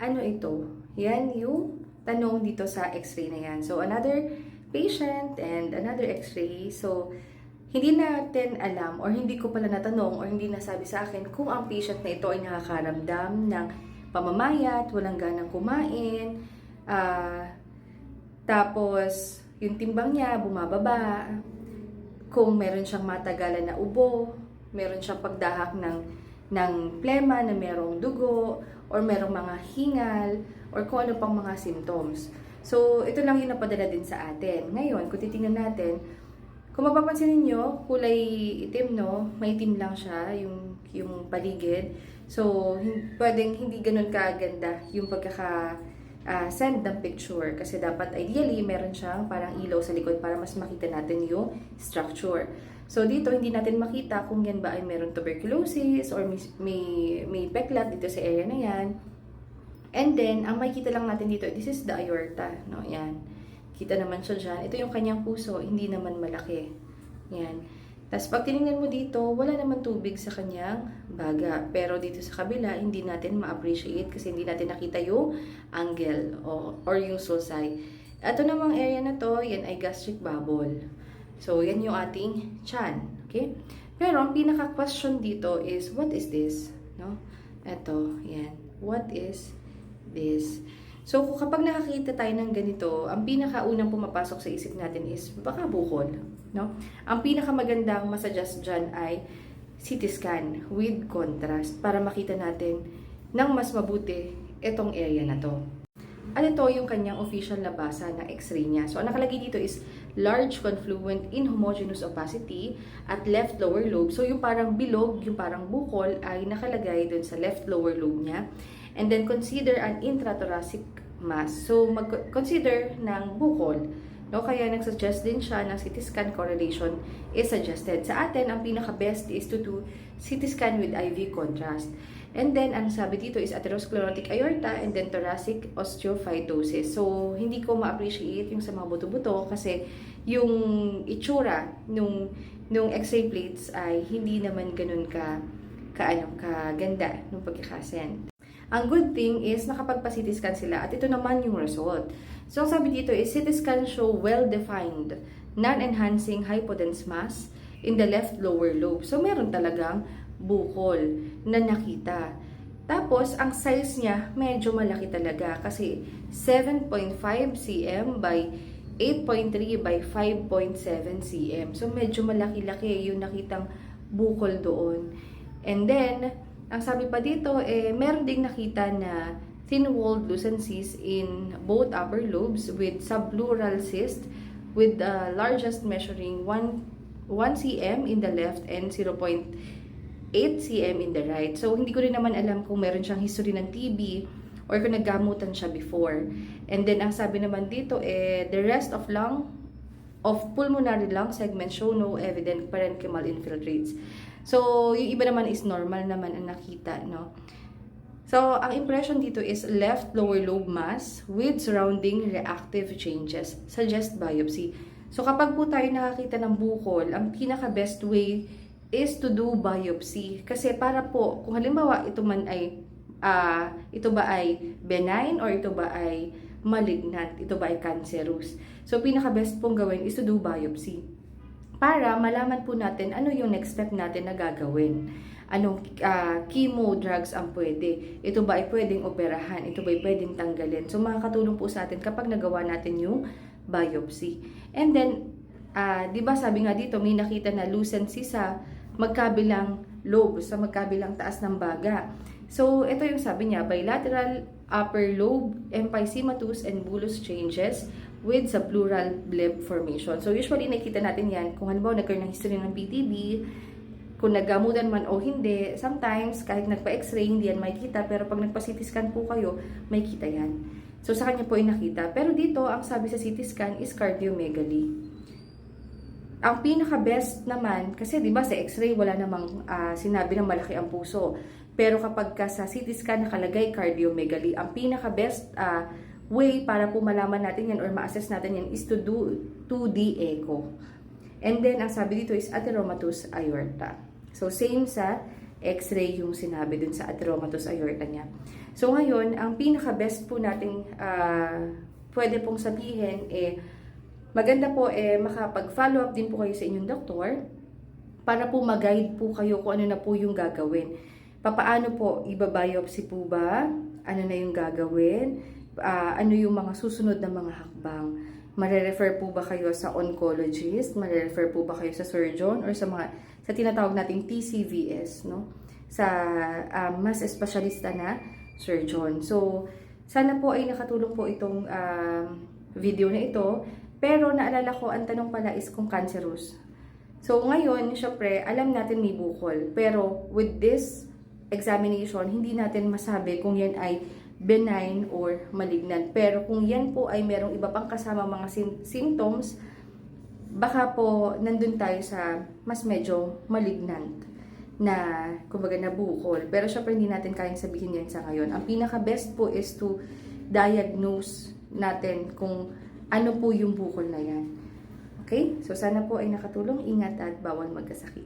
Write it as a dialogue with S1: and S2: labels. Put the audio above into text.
S1: ano ito? Yan yung tanong dito sa x-ray na yan. So, another patient and another x-ray. So, hindi natin alam or hindi ko pala natanong or hindi nasabi sa akin kung ang patient na ito ay nakakaramdam ng pamamayat, walang ganang kumain, ah, tapos yung timbang niya bumababa, kung meron siyang matagalan na ubo, meron siyang pagdahak ng, ng plema na merong dugo, or merong mga hingal, or kung ano pang mga symptoms. So, ito lang yung napadala din sa atin. Ngayon, kung titingnan natin, kung mapapansin ninyo, kulay itim, no? May itim lang siya, yung, yung paligid. So, hin- pwedeng hindi ganun kaganda yung pagkaka ah, send ng picture. Kasi dapat ideally, meron siyang parang ilaw sa likod para mas makita natin yung structure. So, dito, hindi natin makita kung yan ba ay meron tuberculosis or may, may, peklat dito sa area na yan. And then, ang makikita lang natin dito, this is the aorta. No? Yan. Kita naman siya dyan. Ito yung kanyang puso, hindi naman malaki. Yan. Tapos pag tinignan mo dito, wala naman tubig sa kanyang baga. Pero dito sa kabila, hindi natin ma-appreciate kasi hindi natin nakita yung angle o, or yung sulci. Ito namang area na to, yan ay gastric bubble. So, yan yung ating chan. Okay? Pero ang pinaka-question dito is, what is this? No? Ito, yan. What is this? So, kapag nakakita tayo ng ganito, ang pinakaunang pumapasok sa isip natin is baka bukol. No? Ang pinakamagandang masuggest dyan ay CT scan with contrast para makita natin ng mas mabuti itong area na to. Ano to yung kanyang official na basa ng x-ray niya. So, ang nakalagay dito is large confluent inhomogeneous opacity at left lower lobe. So, yung parang bilog, yung parang bukol ay nakalagay dun sa left lower lobe niya. And then, consider an intrathoracic mass. So, mag-consider ng bukol. No, kaya nagsuggest din siya ng CT scan correlation is suggested. Sa atin, ang pinaka-best is to do CT scan with IV contrast. And then, ang sabi dito is atherosclerotic aorta and then thoracic osteophytosis. So, hindi ko ma-appreciate yung sa mga buto-buto kasi yung itsura nung, nung x-ray plates ay hindi naman ganun ka, ka, ano, kaganda nung pagkakasend. Ang good thing is nakapagpa-CT scan sila at ito naman yung result. So, ang sabi dito is CT scan show well-defined non-enhancing hypodense mass in the left lower lobe. So, meron talagang bukol na nakita. Tapos, ang size niya medyo malaki talaga kasi 7.5 cm by 8.3 by 5.7 cm. So, medyo malaki-laki yung nakitang bukol doon. And then, ang sabi pa dito, eh, meron ding nakita na thin-walled lucencies in both upper lobes with subpleural cyst with the largest measuring 1, 1 cm in the left and 0.8 cm in the right. So, hindi ko rin naman alam kung meron siyang history ng TB or kung naggamutan siya before. And then, ang sabi naman dito, eh, the rest of lung, of pulmonary lung segment show no evident parenchymal infiltrates. So, yung iba naman is normal naman ang nakita, no? So, ang impression dito is left lower lobe mass with surrounding reactive changes. Suggest biopsy. So, kapag po tayo nakakita ng bukol, ang pinaka-best way is to do biopsy. Kasi para po, kung halimbawa ito man ay, ah, ito ba ay benign or ito ba ay malignant, ito ba ay cancerous. So, pinaka-best pong gawin is to do biopsy para malaman po natin ano yung next step natin na gagawin. Anong ah, chemo drugs ang pwede? Ito ba ay pwedeng operahan? Ito ba ay pwedeng tanggalin? So makakatulong po sa atin kapag nagawa natin yung biopsy. And then, ah, di ba sabi nga dito, may nakita na lucency sa magkabilang lobe, sa magkabilang taas ng baga. So, ito yung sabi niya, bilateral upper lobe emphysematous and bullous changes with subpleural bleb formation. So, usually nakita natin yan kung halimbawa nagkaroon ng history ng PTB, kung naggamutan man o hindi, sometimes kahit nagpa-x-ray, hindi yan makikita, pero pag nagpa-CT scan po kayo, may yan. So, sa kanya po ay nakita. Pero dito, ang sabi sa CT scan is cardiomegaly. Ang pinaka-best naman, kasi di ba sa x-ray wala namang ah, sinabi na malaki ang puso. Pero kapag ka sa CT scan nakalagay cardiomegaly, ang pinaka-best ah, way para po malaman natin yan or ma-assess natin yan is to do 2D echo. And then, ang sabi dito is atheromatous aorta. So, same sa x-ray yung sinabi dun sa adenomatous aorta niya. So ngayon, ang pinaka-best po nating ah, pwede pong sabihin eh maganda po eh makapag-follow up din po kayo sa inyong doktor para po mag-guide po kayo kung ano na po yung gagawin. Papaano po, ibabiopsy po ba? Ano na yung gagawin? Ah, ano yung mga susunod na mga hakbang? Mare-refer po ba kayo sa oncologist? Mare-refer po ba kayo sa surgeon? Or sa mga, sa tinatawag nating TCVS, no? Sa ah, mas espesyalista na surgeon. So, sana po ay nakatulong po itong um, video na ito. Pero naalala ko, ang tanong pala is kung cancerous. So ngayon, syempre, alam natin may bukol. Pero with this examination, hindi natin masabi kung yan ay benign or malignant. Pero kung yan po ay merong iba pang kasama mga sym- symptoms, baka po nandun tayo sa mas medyo malignant na kumbaga na bukol. Pero syempre hindi natin kayang sabihin yan sa ngayon. Ang pinaka-best po is to diagnose natin kung ano po yung bukol na yan. Okay? So sana po ay nakatulong. Ingat at bawal magkasakit.